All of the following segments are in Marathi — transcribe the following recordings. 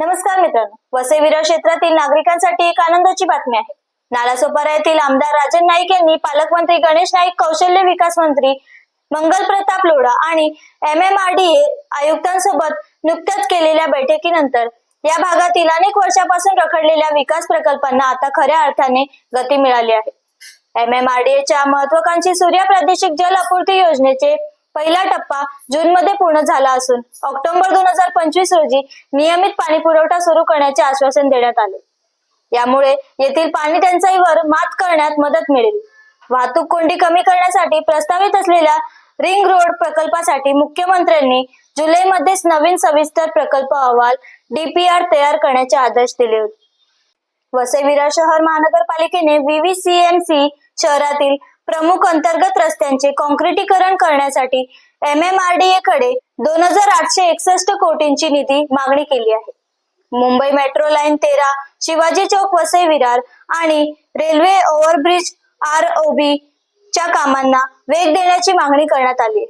नमस्कार मित्रांनो. वसई विरार क्षेत्रातील नागरिकांसाठी एक आनंदाची बातमी आहे. नालासोपारा येथील आमदार राजन नाईक यांनी पालकमंत्री गणेश नाईक कौशल्य विकास मंत्री मंगल प्रताप लोढा आणि M M R D A आयुक्तांसोबत नुकत्याच केलेल्या बैठकीनंतर या भागातील अनेक वर्षापासून रखडलेल्या विकास प्रकल्पांना आता खऱ्या अर्थाने गती मिळाली आहे. एम एम आर डी एच्या महत्वाकांक्षी सूर्य प्रादेशिक जल आपूर्ती योजनेचे पहिला टप्पा जून मध्ये पूर्ण झाला असून ऑक्टोबर दोन हजार पंचवीस रोजी नियमित पाणी पुरवठा सुरू करण्याचे आश्वासन देण्यात आले. यामुळे येथील पाणी टंचाईवर मात करण्यात मदत मिळेल. वाहतूक कोंडी कमी करण्यासाठी प्रस्तावित असलेल्या रिंग रोड प्रकल्पासाठी मुख्यमंत्र्यांनी जुलैमध्येच नवीन सविस्तर प्रकल्प अहवाल डीपीआर तयार करण्याचे आदेश दिले होते. वसई विरार शहर महानगरपालिकेने व्हीव्हीसीएमसी शहरातील प्रमुख अंतर्गत रस्त्यांचे कॉन्क्रिटीकरण करण्यासाठी M M R D A कडे दोन हजार आठशे एकसष्ट कोटींची निधी मागणी केली आहे. मुंबई मेट्रो लाईन तेरा शिवाजी चौक वसई विरार आणि railway overbridge R O B च्या कामांना वेग देण्याची मागणी करण्यात आली आहे.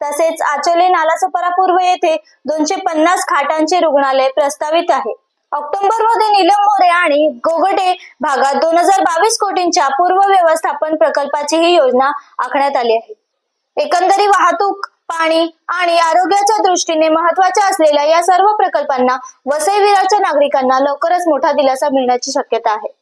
तसेच आचोले नालासोपारा पूर्व येथे दोनशे पन्नास खाटांचे रुग्णालय प्रस्तावित आहे. ऑक्टोबरमध्ये नीलम मोरे आणि गोगटे भागात दोन हजार बावीस कोटींच्या पूर्व व्यवस्थापन प्रकल्पाची ही योजना आखण्यात आली आहे. एकंदरी वाहतूक पाणी आणि आरोग्याच्या दृष्टीने महत्त्वाच्या असलेल्या या सर्व प्रकल्पांना वसईविराच्या नागरिकांना लवकरच मोठा दिलासा मिळण्याची शक्यता आहे.